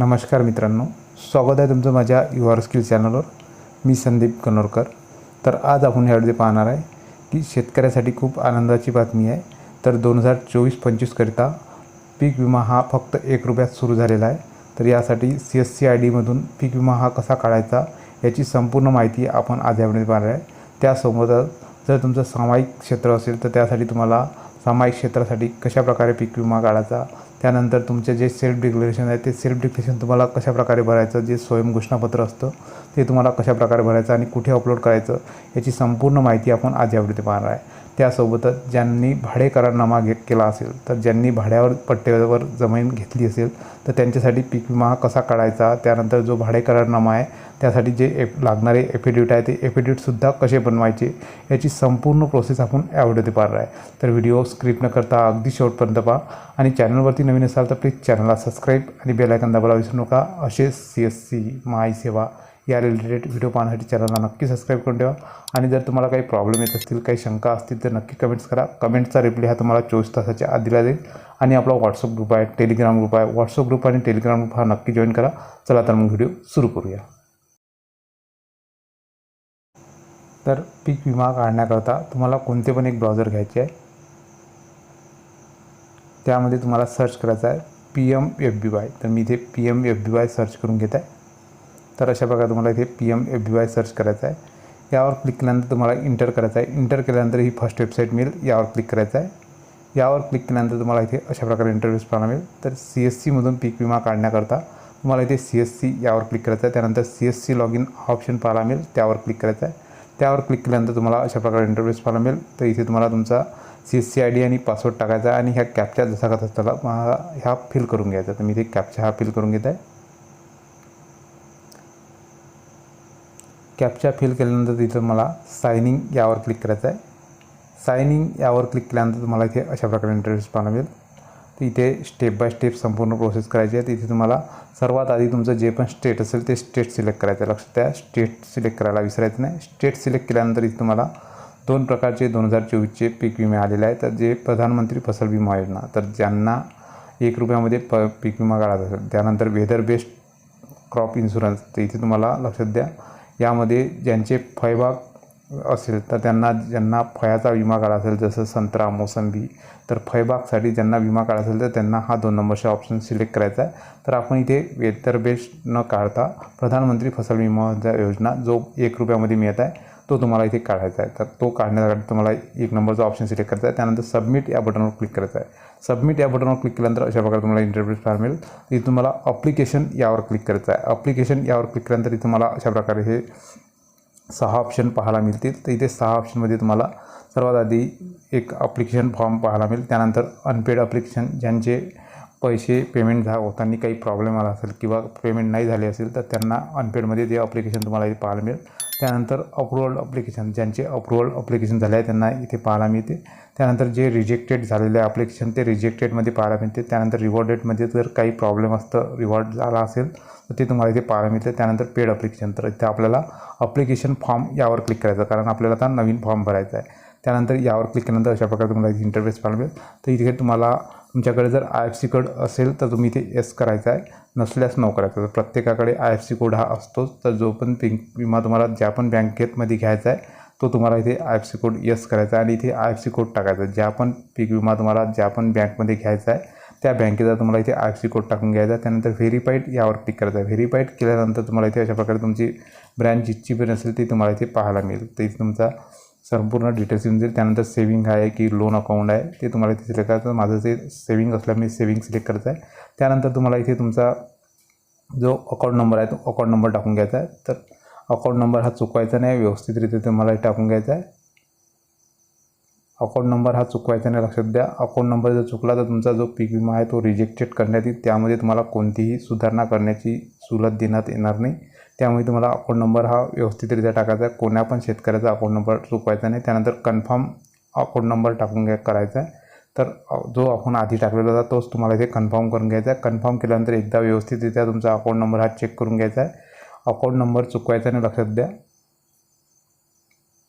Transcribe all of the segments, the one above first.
नमस्कार मित्रांनो स्वागत आहे तुमचं माझ्या यू आर स्किल चॅनलवर. मी संदीप कनोरकर. तर आज आपण ह्यामध्ये पाहणार आहे की शेतकऱ्यासाठी खूप आनंदाची बातमी आहे. तर दोन हजार चोवीस पंचवीसकरिता पीक विमा हा फक्त एक रुपयात सुरू झालेला आहे. तर यासाठी सी एस सी आय डीमधून पीक विमा हा कसा काढायचा याची संपूर्ण माहिती आपण आज यामध्ये पाहणार आहे. त्यासोबतच जर तुमचं सामायिक क्षेत्र असेल तर त्यासाठी तुम्हाला सामायिक क्षेत्रासाठी कशाप्रकारे पीक विमा काढायचा त्यानंतर तुमचे जे सेल्फ डिक्लेरेशन आहे ते सेल्फ डिक्लेरेशन तुम्हाला कशाप्रकारे भरायचं जे स्वयं घोषणापत्र असतं ते तुम्हाला कशाप्रकारे भरायचं आणि कुठे अपलोड करायचं याची संपूर्ण माहिती आपण आज यामध्ये पाहणार आहे. त्यासोबतच ज्यांनी भाडेकरारनामा घे केला असेल तर ज्यांनी भाड्यावर पट्ट्यावर जमीन घेतली असेल तर त्यांच्यासाठी पीक विमा हा कसा काढायचा? त्यानंतर जो भाडेकरारनामा आहे त्यासाठी जे एफ लागणारे एफिडेविट आहे ते एफिडेविटसुद्धा कसे बनवायचे? याची संपूर्ण प्रोसेस आपण या व्हिडिओमध्ये पाहणार आहे. तर व्हिडिओ स्क्रिप्ट न करता अगदी शेवटपर्यंत पहा. आणि चॅनलवरती नवीन असाल तर प्लीज चॅनलला सबस्क्राईब आणि बेलायकन दाबायला विसरू नका. असे सी एस सी माय सेवा या रिलेटेड व्हिडिओ पाहण्यासाठी चॅनलला नक्की सबस्क्राईब करून ठेवा. आणि जर तुम्हाला काही प्रॉब्लेम येत असतील काही शंका असतील तर नक्की कमेंट्स करा. कमेंटचा रिप्लाय हा तुम्हाला चोवीस तासाच्या आत दिला जाईल. आणि आपला व्हॉट्सअप ग्रुप आहे टेलिग्राम ग्रुप आहे. व्हॉट्सअप ग्रुप आणि टेलिग्राम ग्रुप हा नक्की जॉईन करा. चला तर मग व्हिडिओ सुरू करूया. तर पीक विमा काढण्याकरता तुम्हाला कोणते पण एक ब्राउझर घ्यायचे आहे. त्यामध्ये तुम्हाला सर्च करायचं आहे P M F B Y तर मी इथे P M F B Y search करून घेत आहे. तर अशा प्रकारे तुम्हाला इथे P M F B Y search करायचं आहे. यावर क्लिक केल्यानंतर तुम्हाला इंटर करायचं आहे. इंटर केल्यानंतर ही फर्स्ट वेबसाईट मिळेल. यावर क्लिक करायचं आहे. यावर क्लिक केल्यानंतर तुम्हाला इथे अशा प्रकारे इंटरव्ह्यूज पाहायला मिळेल. तर सी एस सीमधून पीक विमा काढण्याकरता तुम्हाला इथे सी एस सी यावर क्लिक करायचं आहे. त्यानंतर C S C log in option पाहायला मिळेल. त्यावर क्लिक करायचं आहे. त्यावर क्लिक केल्यानंतर तुम्हाला अशा प्रकारे इंटरव्ह्यूज पाहायला मिळेल. तर इथे तुम्हाला तुमचा C S C I D आणि पासवर्ड टाकायचा आहे. आणि ह्या कॅपच्या जसा का तसा हा ह्या फिल करून घ्यायचा तर मी इथे कॅपचा हा फिल करून घेत आहे कॅपच्या फिल केल्यानंतर तिथं मला सायनिंग यावर क्लिक करायचं आहे. सायनिंग यावर क्लिक केल्यानंतर तुम्हाला इथे अशा प्रकारे इंटरव्ह्यूज पाहायला मिळेल. तर इथे स्टेप बाय स्टेप संपूर्ण प्रोसेस करायची आहे. तिथे तुम्हाला सर्वात आधी तुमचं जे पण स्टेट असेल ते स्टेट सिलेक्ट करायचं आहे. लक्षात द्या स्टेट सिलेक्ट करायला विसरायचं नाही. स्टेट सिलेक्ट केल्यानंतर इथे तुम्हाला दोन प्रकारचे दोन हजार चोवीसचे पीक विमे आलेले आहेत. तर जे प्रधानमंत्री फसल विमा योजना तर ज्यांना एक रुपयामध्ये प पीक विमा काढायचा असेल त्यानंतर वेदर बेस्ड क्रॉप इन्शुरन्स तर इथे तुम्हाला लक्षात द्या. यामध्ये ज्यांचे फळबाग असेल तर त्यांना ज्यांना फळाचा विमा काढा असेल जसं संत्रा मोसंबी तर फळबागसाठी ज्यांना विमा काढा असेल तर त्यांना हा दोन नंबरचा ऑप्शन सिलेक्ट करायचा आहे. तर आपण इथे वेदर बेस्ड न काढता प्रधानमंत्री फसल विमा योजना जो एक रुपयामध्ये मिळत आहे तो तुम्हाला इथे काढायचा आहे. तर तो काढण्यासाठी तुम्हाला एक नंबरचा ऑप्शन सिलेक्ट करायचा आहे. त्यानंतर सबमिट या बटनवर क्लिक करायचं आहे. सबमिट या बटनवर क्लिक केल्यानंतर अशा प्रकारे तुम्हाला इंटरव्ह्यूज फार मिळेल. इथे तुम्हाला अप्लिकेशन यावर क्लिक करायचं आहे. अप्लिकेशन यावर क्लिक केल्यानंतर इथे तुम्हाला अशा प्रकारे हे सहा ऑप्शन पाहायला मिळतील. तर इथे सहा ऑप्शनमध्ये तुम्हाला सर्वात आधी एक अप्लिकेशन फॉर्म पाहायला मिळेल. त्यानंतर अनपेड अप्लिकेशन ज्यांचे पैसे पेमेंट झा होताना काही प्रॉब्लेम आला असेल किंवा पेमेंट नाही झाले असेल तर त्यांना अनपेडमध्ये ते अप्लिकेशन तुम्हाला इथे पाहायला मिळेल. त्यानंतर अप्रुवल अप्लिकेशन ज्यांचे अप्रुवल अप्लिकेशन झाले आहे त्यांना इथे पाहायला मिळते. त्यानंतर जे रिजेक्टेड झालेले अप्लिकेशन ते रिजेक्टेडमध्ये पाहायला मिळते. त्यानंतर रिवॉर्डेडमध्ये जर काही प्रॉब्लेम असतं रिवॉर्ड झाला असेल तर ते तुम्हाला इथे पाहायला मिळते. त्यानंतर पेड अप्लिकेशन तर इथे आपल्याला अप्लिकेशन फॉर्म यावर क्लिक करायचं कारण आपल्याला आता नवीन फॉर्म भरायचा आहे. त्यानंतर यावर क्लिक केल्यानंतर अशा प्रकारे तुम्हाला इथे इंटरफेस पाहायला मिळेल. तर इथे तुम्हाला तुमच्याकडे जर आय एफ सी कोड असेल तर तुम्ही इथे एस करायचा आहे. नसल्यास नो करायचं तर प्रत्येकाकडे आय एफ सी कोड हा असतोच. तर जो पण पीक विमा तुम्हाला ज्या पण बँकेतमध्ये घ्यायचा आहे तो तुम्हाला इथे I F C code yes करायचा आहे. आणि इथे आय एफ सी कोड टाकायचा ज्या पण पीक विमा तुम्हाला ज्या पण बँकमध्ये घ्यायचा आहे त्या बँकेचा तुम्हाला इथे आय एफ सी कोड टाकून घ्यायचा आहे. त्यानंतर व्हेरीफाईड यावर क्लिक करायचं आहे. व्हेरीफाईड केल्यानंतर तुम्हाला इथे अशा प्रकारे तुमची ब्रँच जितची पण असेल ती तुम्हाला इथे पाहायला मिळेल. तर इथे तुमचा संपूर्ण डिटेल्स येऊन जाईल. त्यानंतर सेविंग आहे की लोन अकाउंट आहे ते तुम्हाला इथे सिलेक्ट करायचं. माझं जे सेविंग असल्यामुळे सेविंग सिलेक्ट करायचं आहे. त्यानंतर तुम्हाला इथे तुमचा जो अकाउंट नंबर आहे तो अकाउंट नंबर टाकून घ्यायचा आहे. तर अकाउंट नंबर हा चुकवायचा नाही व्यवस्थितरित्या तुम्हाला टाकून घ्यायचा आहे. अकाउंट नंबर हा चुकवायचा नाही लक्षात द्या. अकाउंट नंबर जर चुकला तर तुमचा जो पीक विमा आहे तो रिजेक्टेड करण्यात येईल. त्यामध्ये तुम्हाला कोणतीही सुधारणा करण्याची सुलत देण्यात येणार नाही. त्यामुळे तुम्हाला अकाउंट नंबर हा व्यवस्थितरित्या टाकायचा आहे. कोण्या पण शेतकऱ्याचा अकाउंट नंबर चुकवायचा नाही. त्यानंतर कन्फर्म अकाउंट नंबर टाकून घ्या करायचा आहे. तर जो आपण आधी टाकलेला होता तोच तुम्हाला इथे कन्फर्म करून घ्यायचा आहे. कन्फर्म केल्यानंतर एकदा व्यवस्थितरित्या तुमचा अकाउंट नंबर हा चेक करून घ्यायचा आहे. अकाउंट नंबर चुकवायचा नाही लक्षात द्या.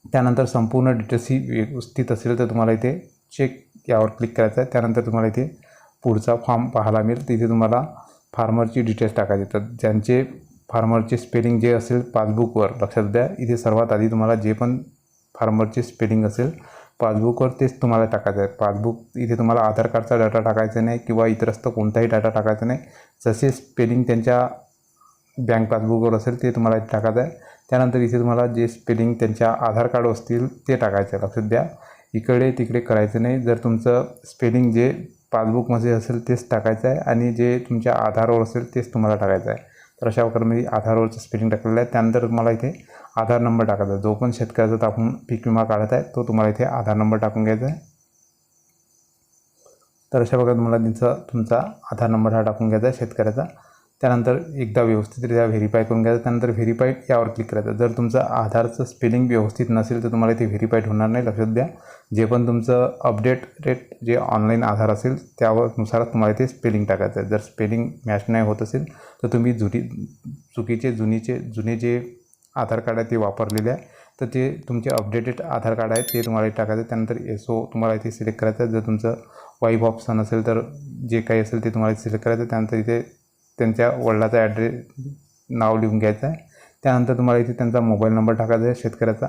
त्यानंतर संपूर्ण डिटेल्स ही व्यवस्थित असेल तर तुम्हाला इथे चेक यावर क्लिक करायचं आहे. त्यानंतर तुम्हाला इथे पुढचा फॉर्म पाहायला मिळेल. तिथे तुम्हाला फार्मरची डिटेल्स टाकायचे तर ज्यांचे फार्मरचे स्पेलिंग जे असेल पासबुकवर लक्षात द्या इथे सर्वात आधी तुम्हाला जे पण फार्मरचे स्पेलिंग असेल पासबुकवर तेच तुम्हाला टाकायचं आहे. पासबुक इथे तुम्हाला आधार कार्डचा डाटा टाकायचा नाही किंवा इतरस्त कोणताही डाटा टाकायचा नाही. जसे स्पेलिंग त्यांच्या बँक पासबुकवर असेल ते तुम्हाला इथे टाकायचं आहे. त्यानंतर इथे तुम्हाला जे स्पेलिंग त्यांच्या आधार कार्ड असतील ते टाकायचं आहे. लक्षात द्या. इकडे तिकडे करायचं नाही. जर तुमचं स्पेलिंग जे पासबुकमध्ये असेल तेच टाकायचं आहे. आणि जे तुमच्या आधारवर असेल तेच तुम्हाला टाकायचं आहे. तर अशा प्रकारे मी आधारवरचं स्पेलिंग टाकलेलं आहे. त्यानंतर तुम्हाला इथे आधार नंबर टाकायचा आहे. जो पण शेतकऱ्याचा आपण पीक विमा काढत आहे तो तुम्हाला इथे आधार नंबर टाकून घ्यायचा आहे. तर अशा प्रकारे तुम्हाला त्यांचा तुमचा आधार नंबर हा टाकून घ्यायचा आहे शेतकऱ्याचा. त्यानंतर एकदा व्यवस्थितरित्या व्हेरीफाय करून घ्यायचं त्यानंतर व्हेरीफाईड यावर क्लिक करायचं. जर तुमचं आधारचं स्पेलिंग व्यवस्थित नसेल तर तुम्हाला इथे व्हेरीफाईड होणार नाही लक्षात द्या. जे पण तुमचं अपडेट रेट जे ऑनलाईन आधार असेल त्यावरनुसार तुम्हाला इथे स्पेलिंग टाकायचं आहे. जर स्पेलिंग मॅच नाही होत असेल तर तुम्ही जुनी चुकीचे जुनीचे जुने जे आधार कार्ड आहे ते वापरलेले आहे तर ते तुमचे अपडेटेड आधार कार्ड आहे ते तुम्हाला टाकायचं आहे. त्यानंतर एस ओ तुम्हाला इथे सिलेक्ट करायचं आहे. जर तुमचं वाईफ ऑप्शन असेल तर जे काही असेल ते तुम्हाला सिलेक्ट करायचं त्यानंतर इथे त्यांच्या वडिलाचा ॲड्रेस नाव लिहून घ्यायचं आहे. त्यानंतर तुम्हाला इथे त्यांचा मोबाईल नंबर टाकायचा आहे शेतकऱ्याचा.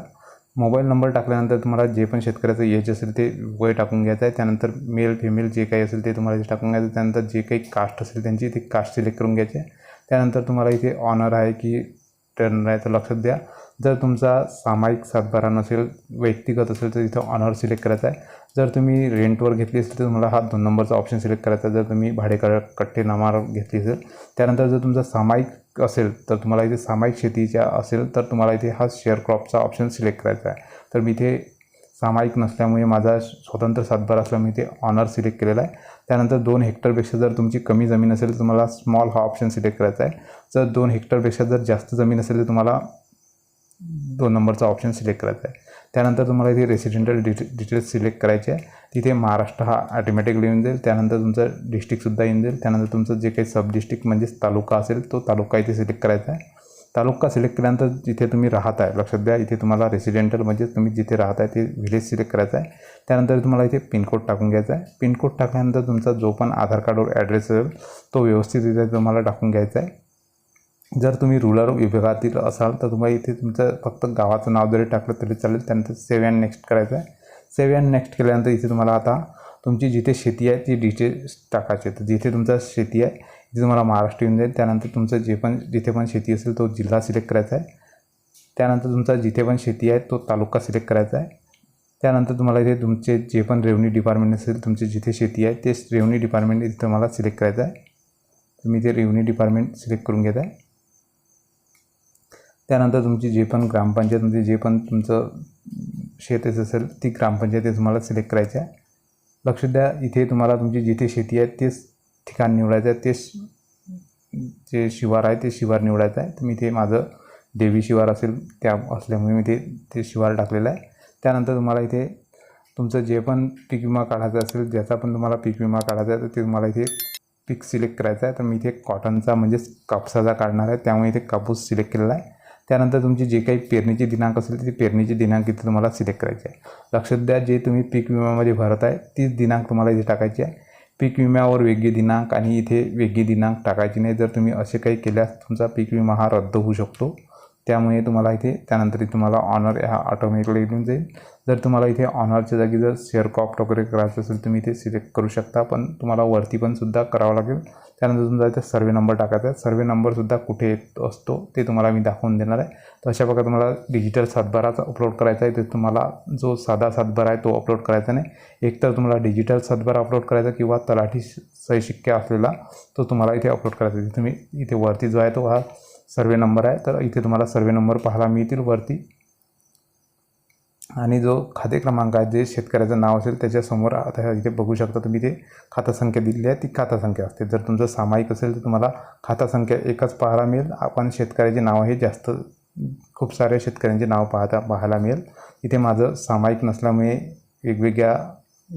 मोबाईल नंबर टाकल्यानंतर तुम्हाला जे पण शेतकऱ्याचं एज असेल ते वय टाकून घ्यायचं आहे. त्यानंतर मेल फिमेल जे काही असेल ते तुम्हाला इथे टाकून घ्यायचं त्यानंतर जे काही कास्ट असेल त्यांची ते कास्ट सिलेक्ट करून घ्यायची आहे. त्यानंतर तुम्हाला इथे ऑनर आहे की टर्नर आहे तर लक्षात द्या. जर तुमचा सामायिक सातबारा नसेल व्यक्तिगत असेल तर तिथं ऑनर सिलेक्ट करायचा आहे. जर तुम्ही रेंटवर घेतली असेल तर तुम्हाला हा दोन नंबरचा ऑप्शन सिलेक्ट करायचा आहे. जर तुम्ही भाडेकर कट्टे नामावर घेतली असेल त्यानंतर जर तुमचा सामायिक असेल तर तुम्हाला इथे सामायिक शेतीच्या असेल तर तुम्हाला इथे हा शेअर क्रॉपचा ऑप्शन सिलेक्ट करायचा आहे. तर मी इथे सामायिक नसल्यामुळे माझा स्वतंत्र सातबारा असल्यामुळे मी इथे ऑनर सिलेक्ट केलेला आहे. त्यानंतर दोन हेक्टरपेक्षा जर तुमची कमी जमीन असेल तर तुम्हाला स्मॉल हा ऑप्शन सिलेक्ट करायचा आहे. जर दोन हेक्टरपेक्षा जर जास्त जमीन असेल तर तुम्हाला दोन नंबरचा ऑप्शन सिलेक्ट करायचा आहे. त्यानंतर तुम्हाला इथे रेसिडेंटल डिटे डिटेल्स सिलेक्ट करायचे आहे. तिथे महाराष्ट्र हा ऑटोमॅटिकली येऊन जाईल. त्यानंतर तुमचं डिस्ट्रिक्टसुद्धा येऊन जाईल. त्यानंतर तुमचं जे काही सब डिस्ट्रिक्ट म्हणजेच तालुका असेल तो तालुका इथे सिलेक्ट करायचा आहे. तालुका सिलेक्ट केल्यानंतर जिथे तुम्ही राहत आहे लक्षात द्या इथे तुम्हाला रेसिडेंटल म्हणजे तुम्ही जिथे राहत आहे ते व्हिलेज सिलेक्ट करायचं आहे. त्यानंतर तुम्हाला इथे पिनकोड टाकून घ्यायचा आहे. पिनकोड टाकल्यानंतर तुमचा जो पण आधार कार्डवर ॲड्रेस असेल तो व्यवस्थितरित्या तुम्हाला टाकून घ्यायचा आहे. जर तुम्ही रुरल विभागातील असाल तर तुम्हाला इथे तुमचं फक्त गावाचं नाव जरी टाकलं तरी चालेल. त्यानंतर सेव्ह अँड नेक्स्ट करायचं आहे. सेव्ह अँड नेक्स्ट केल्यानंतर इथे तुम्हाला आता तुमची जिथे शेती आहे ती डिटेल्स टाकायची तर जिथे तुमचा शेती आहे तिथे तुम्हाला महाराष्ट्र येऊन जाईल. त्यानंतर तुमचं जे पण जिथे पण शेती असेल तो जिल्हा सिलेक्ट करायचा आहे. त्यानंतर तुमचा जिथे पण शेती आहे तो तालुका सिलेक्ट करायचा आहे. त्यानंतर तुम्हाला इथे तुमचे जे पण रेव्हन्यू डिपार्टमेंट असेल तुमची जिथे शेती आहे तेच रेव्हन्यू डिपार्टमेंट इथे तुम्हाला सिलेक्ट करायचं आहे. तुम्ही ते रेव्हन्यू डिपार्टमेंट सिलेक्ट करून घेत आहे त्यानंतर तुमची जे पण ग्रामपंचायतमध्ये म्हणजे जे पण तुमचं शेतीच असेल ती ग्रामपंचायत तुम्हाला सिलेक्ट करायची आहे. लक्ष द्या इथे तुम्हाला तुमची जिथे शेती आहे तेच ठिकाण निवडायचं आहे तेच जे शिवार आहे ते शिवार निवडायचं आहे. तर मी ते माझं देवी शिवार असेल त्या असल्यामुळे मी ते ते शिवार टाकलेलं आहे. त्यानंतर तुम्हाला इथे तुमचं जे पण पीक विमा काढायचा असेल ज्याचा पण तुम्हाला पीक विमा काढायचा आहे तर ते तुम्हाला इथे पीक सिलेक्ट करायचं आहे. तर मी इथे कॉटनचा म्हणजेच कापसाचा काढणार आहे त्यामुळे इथे कापूस सिलेक्ट केलेला आहे. त्यानंतर तुमची जे काही पेरणीची दिनांक असेल ते पेरणीची दिनांक इथे तुम्हाला सिलेक्ट करायची आहे लक्षात द्या जे तुम्ही पीक विम्यामध्ये भरत आहे तीच दिनांक तुम्हाला इथे टाकायची आहे. पीक विम्यावर वेगळी दिनांक आणि इथे वेगळी दिनांक टाकायची नाही. जर तुम्ही असे काही केल्यास तुमचा पीक विमा हा रद्द होऊ शकतो. त्यामुळे तुम्हाला इथे त्यानंतर तुम्हाला ऑनर हा ऑटोमॅटिकली येऊन जाईल. जर तुम्हाला इथे ऑनरच्या जागी जर शेअर कॉप्ट वगैरे करायचं असेल तुम्ही इथे सिलेक्ट करू शकता पण तुम्हाला वरती पण सुद्धा करावं लागेल. त्यानंतर तुमचा इथे सर्वे नंबर टाकायचा आहे. सर्वे नंबरसुद्धा कुठे येत असतो ते तुम्हाला मी दाखवून देणार आहे. तर अशा प्रकारे तुम्हाला डिजिटल सातबाराचा अपलोड करायचा आहे. ते तुम्हाला जो साधा सातबारा आहे तो अपलोड करायचा नाही. एकतर तुम्हाला डिजिटल सातबारा अपलोड करायचा किंवा तलाठी सही असलेला तो तुम्हाला इथे अपलोड करायचा आहे. तुम्ही इथे वरती जो आहे तो हा सर्वे नंबर आहे. तर इथे तुम्हाला सर्वे नंबर पाहायला मिळतील वरती. आणि जो खाते क्रमांक आहे जे शेतकऱ्याचं नाव असेल त्याच्यासमोर आता इथे बघू शकता तुम्ही ते खाता संख्या दिलेली आहे. ती खाता संख्या असते. जर तुमचं सामायिक असेल तर तुम्हाला खाता संख्या एकच पाहायला मिळेल. आपण शेतकऱ्याचे नाव हे जास्त खूप साऱ्या शेतकऱ्यांचे नाव पाहता पाहायला मिळेल. इथे माझं सामायिक नसल्यामुळे वेगवेगळ्या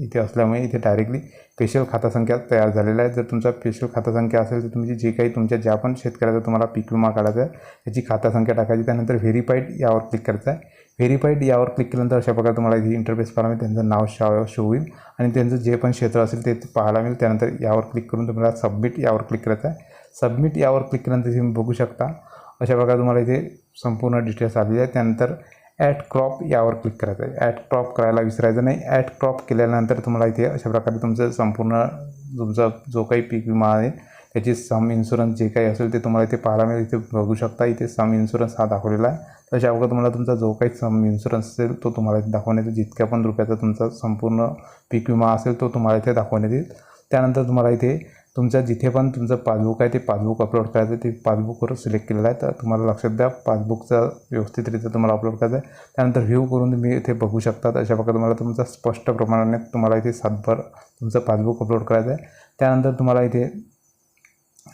इथे असल्यामुळे इथे डायरेक्टली पेशल खाता संख्या तयार झालेला आहे जर तुमचा पेशल खाता संख्या असेल तर तुमची जे काही तुमच्या ज्या पण शेतकऱ्याचा तुम्हाला पीक विमा काढायचा आहे त्याची खाता संख्या टाकायची. त्यानंतर व्हेरीफाईड यावर क्लिक करायचं आहे. व्हेरीफाईड यावर क्लिक केल्यानंतर अशा प्रकारे तुम्हाला इथे इंटरफेस पाहायला मिळेल. त्यांचं नाव शाव शो होईल आणि त्यांचं जे पण क्षेत्र असेल ते पाहायला मिळेल. त्यानंतर यावर क्लिक करून तुम्हाला सबमिट यावर क्लिक करायचं आहे. सबमिट यावर क्लिक केल्यानंतर तुम्ही बघू शकता. अशा प्रकारे तुम्हाला इथे संपूर्ण डिटेल्स आलेली आहे त्यानंतर ॲट क्रॉप यावर क्लिक करायचं आहे. ॲट क्रॉप करायला विसरायचं नाही. ॲट क्रॉप केल्यानंतर तुम्हाला इथे अशा प्रकारे तुमचं संपूर्ण तुमचा जो काही पीक विमा आहे त्याची सम इन्शुरन्स जे काही असेल ते तुम्हाला इथे पाहायला मिळेल. इथे बघू शकता इथे सम इन्शुरन्स हा दाखवलेला आहे. तशा अगोदर तुम्हाला तुमचा जो काही सम इन्शुरन्स असेल तो तुम्हाला इथे दाखवण्यात येईल. जितक्या पण रुपयाचा तुमचा संपूर्ण पीक विमा असेल तो तुम्हाला इथे दाखवण्यात येईल. त्यानंतर तुम्हाला इथे तुमच्या जिथे पण तुमचं पासबुक आहे ते पासबुक अपलोड करायचं आहे ते पासबुकवर सिलेक्ट केलेलं आहे. तर तुम्हाला लक्षात द्या पासबुकचा व्यवस्थितरित्या तुम्हाला अपलोड करायचं आहे. त्यानंतर व्ह्यू करून तुम्ही इथे बघू शकता. अशा प्रकारे तुम्हाला तुमचा स्पष्ट प्रमाणाने तुम्हाला इथे सातभर तुमचं पासबुक अपलोड करायचं आहे. त्यानंतर तुम्हाला इथे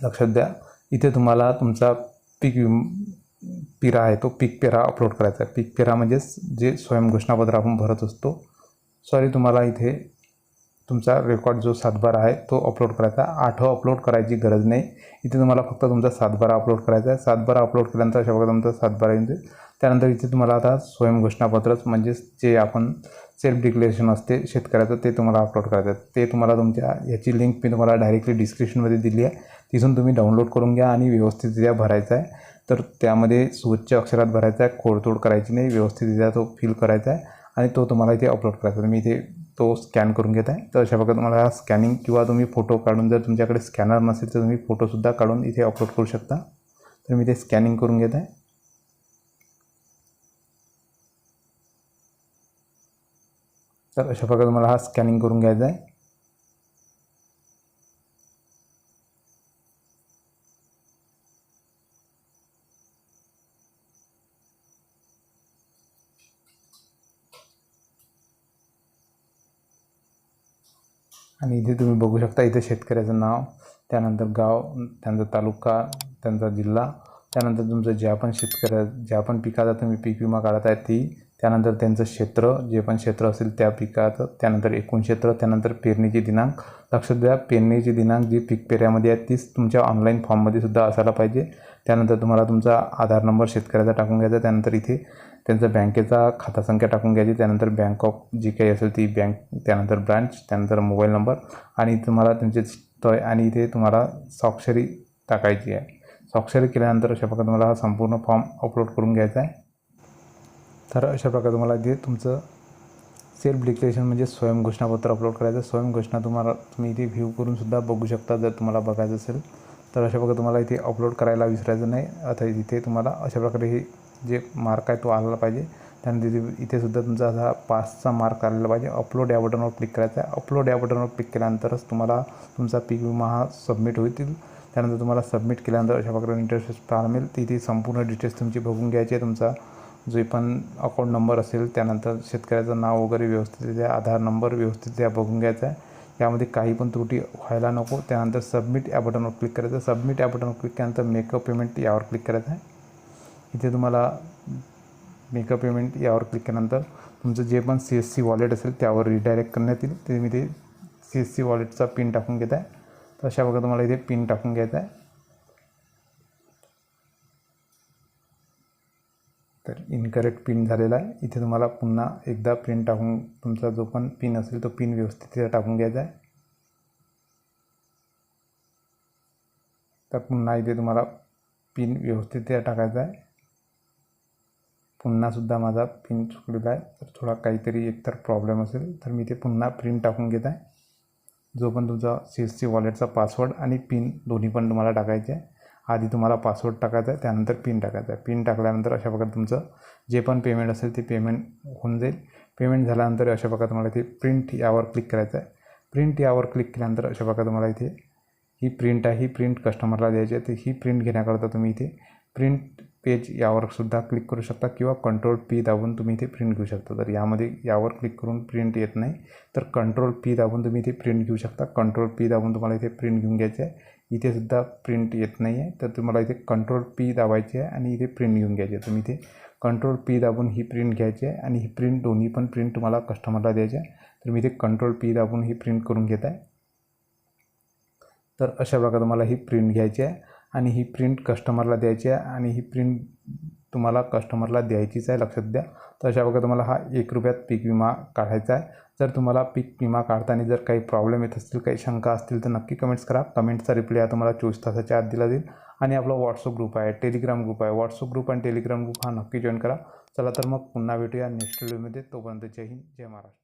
लक्षात द्या इथे तुम्हाला तुमचा पीक विम पिरा आहे तो पीक पेरा अपलोड करायचा आहे. पीक पेरा म्हणजेच जे स्वयंघोषणापत्र आपण भरत असतो. सॉरी तुम्हाला इथे तुमचा रेकॉर्ड जो सातबारा आहे तो अपलोड करायचा. आठवं अपलोड करायची गरज नाही. इथे तुम्हाला फक्त तुमचा सातबारा अपलोड करायचा आहे. सातबारा अपलोड केल्यानंतर अशा प्रकारे तुमचा सातबारा येईल त्यानंतर इथे तुम्हाला आता स्वयंघोषणापत्रच म्हणजेच जे आपण सेल्फ डिक्लेरेशन असते शेतकऱ्याचं ते तुम्हाला अपलोड करायचं आहे. ते तुम्हाला तुमच्या याची लिंक मी तुम्हाला डायरेक्टली डिस्क्रिप्शनमध्ये दिली आहे. तिथून तुम्ही डाउनलोड करून घ्या आणि व्यवस्थितरित्या भरायचा आहे. तर त्यामध्ये स्वच्छ अक्षरात भरायचा आहे. खोडतोड करायची नाही. व्यवस्थितरित्या तो फिल करायचा आहे. आणि तो तुम्हाला इथे अपलोड करायचा मी इथे तो स्कॅन करून घेत आहे. तर अशा प्रकारे तुम्हाला स्कॅनिंग किंवा तुम्ही फोटो काढून जर तुमच्याकडे स्कॅनर नसेल तर तुम्ही फोटोसुद्धा काढून इथे अपलोड करू शकता. तर मी ते स्कॅनिंग करून घेत आहे. तर अशा प्रकारे तुम्हाला हा स्कॅनिंग करून घ्यायचा आहे. आणि इथे तुम्ही बघू शकता इथे शेतकऱ्याचं नाव त्यानंतर गाव त्यांचा तालुका त्यांचा जिल्हा त्यानंतर तुमचं ज्या पण शेतकऱ्या ज्या पण पिकाचा तुम्ही पीक विमा काढत आहे ती त्यानंतर त्यांचं क्षेत्र जे पण क्षेत्र असेल त्या पिकाचं त्यानंतर एकूण क्षेत्र त्यानंतर पेरणीचे दिनांक. लक्षात द्या पेरणीचे दिनांक जी पीक पेऱ्यामध्ये आहे तीच तुमच्या ऑनलाईन फॉर्ममध्ये सुद्धा असायला पाहिजे. त्यानंतर तुम्हाला तुमचा आधार नंबर शेतकऱ्याचा टाकून घ्यायचा. त्यानंतर इथे त्यांचा बँकेचा खाता संख्या टाकून घ्यायची. त्यानंतर बँक ऑफ जी काही असेल ती बँक त्यानंतर ब्रांच त्यानंतर मोबाईल नंबर आणि तुम्हाला त्यांचे तय आणि इथे तुम्हाला स्वाक्षरी टाकायची आहे. स्वाक्षरी केल्यानंतर अशा प्रकारे तुम्हाला हा संपूर्ण फॉर्म अपलोड करून घ्यायचा आहे. तर अशा प्रकारे तुम्हाला इथे तुमचं सेल्फ डिक्लेरेशन म्हणजे स्वयंघोषणापत्र अपलोड करायचं स्वयंघोषणा तुम्हाला तुम्ही इथे व्ह्यू करूनसुद्धा बघू शकता जर तुम्हाला बघायचं असेल. तर अशा प्रकारे तुम्हाला इथे अपलोड करायला विसरायचं नाही. आता इथे तुम्हाला अशा प्रकारे हे जे मार्क आहे तो आला पाहिजे. त्यानंतर इथे इथेसुद्धा तुमचा असा पासचा मार्क आलेला पाहिजे. अपलोड या बटनवर क्लिक करायचा आहे. अपलोड या बटनवर क्लिक केल्यानंतरच तुम्हाला तुमचा पीक विमा हा सबमिट होईल. त्यानंतर तुम्हाला सबमिट केल्यानंतर अशा प्रकारे इंटरेस्ट पाहायला मिळेल. तिथे संपूर्ण डिटेल्स तुमची बघून घ्यायची आहे. तुमचा जो पण अकाउंट नंबर असेल त्यानंतर शेतकऱ्याचं नाव वगैरे व्यवस्थितरित्या आधार नंबर व्यवस्थितरित्या बघून घ्यायचा आहे. यामध्ये काही पण त्रुटी व्हायला नको. त्यानंतर सबमिट या बटनवर क्लिक करायचं. सबमिट या बटनवर क्लिक केल्यानंतर मेकअप पेमेंट यावर क्लिक करायचं आहे. इथे तुम्हाला मेकअप पेमेंट यावर क्लिक केल्यानंतर तुमचं जे पण सी एस सी वॉलेट असेल त्यावर रिडायरेक्ट करण्यात येईल. ते मी ते सी एस सी वॉलेटचा पिन टाकून घेत आहे. तर अशा प्रकारे तुम्हाला इथे पिन टाकून घ्यायचा आहे. तर इनकरेक्ट पिन झालेला आहे. इथे तुम्हाला पुन्हा एकदा पिन टाकून तुमचा जो पण पिन असेल तो पिन व्यवस्थित टाकून घ्यायचा आहे. तर पुन्हा इथे तुम्हाला पिन व्यवस्थित टाकायचा आहे. पुन्हासुद्धा माझा पिन चुकलेला आहे. तर थोडा काहीतरी एकतर प्रॉब्लेम असेल तर मी ते पुन्हा प्रिंट टाकून घेत आहे. जो पण तुमचा सी एस सी वॉलेटचा पासवर्ड आणि पिन दोन्ही पण तुम्हाला टाकायचे आहे. आधी तुम्हाला पासवर्ड टाकायचा आहे त्यानंतर पिन टाकायचा आहे. पिन टाकल्यानंतर अशा प्रकारे तुमचं जे पण पेमेंट असेल ते पेमेंट होऊन जाईल. पेमेंट झाल्यानंतर अशा प्रकारे तुम्हाला इथे प्रिंट यावर क्लिक करायचं आहे. प्रिंट यावर क्लिक केल्यानंतर अशा प्रकारे तुम्हाला इथे ही प्रिंट आहे ही प्रिंट कस्टमरला द्यायची आहे. तर ही प्रिंट घेण्याकरता तुम्ही इथे प्रिंट पेज यावर सुद्धा क्लिक करू शकता किंवा कंट्रोल पी दाबून तुम्ही इथे प्रिंट घेऊ शकता. तर यामध्ये यावर क्लिक करून प्रिंट येत नाही. तर कंट्रोल पी दाबून तुम्ही इथे प्रिंट घेऊ शकता. कंट्रोल पी दाबून तुम्हाला इथे प्रिंट घेऊन घ्यायचे आहे. इथे सुद्धा प्रिंट येत नाही आहे तर तुम्हाला इथे कंट्रोल पी दाबायची आहे आणि इथे प्रिंट घेऊन घ्यायची आहे. तुम्ही इथे कंट्रोल पी दाबून ही प्रिंट घ्यायची आहे आणि ही प्रिंट दोन्ही पण प्रिंट तुम्हाला कस्टमरला द्यायची आहे. तर मी इथे कंट्रोल पी दाबून ही प्रिंट करून घेत आहे. तर अशा प्रकारे तुम्हाला ही प्रिंट घ्यायची आहे आणि ही प्रिंट कस्टमरला द्यायची आहे आणि ही प्रिंट तुम्हाला कस्टमरला द्यायचीच आहे लक्षात द्या. तर अशा प्रकारे तुम्हाला हा एक रुपयात पीक विमा काढायचा आहे. जर तुम्हाला पीक विमा काढताना जर काही प्रॉब्लेम येत असतील काही शंका असतील तर नक्की कमेंट्स करा. कमेंटचा रिप्लाय तुम्हाला चोवीस तासाच्या आत दिला जाईल. आणि आपला व्हॉट्सअप ग्रुप आहे टेलिग्राम ग्रुप आहे. व्हॉट्सअप ग्रुप आणि टेलिग्राम ग्रुप हा नक्की जॉईन करा. चला तर मग पुन्हा भेटूया नेक्स्ट व्हिडिओमध्ये तोपर्यंत जय हिंद जय महाराष्ट्र.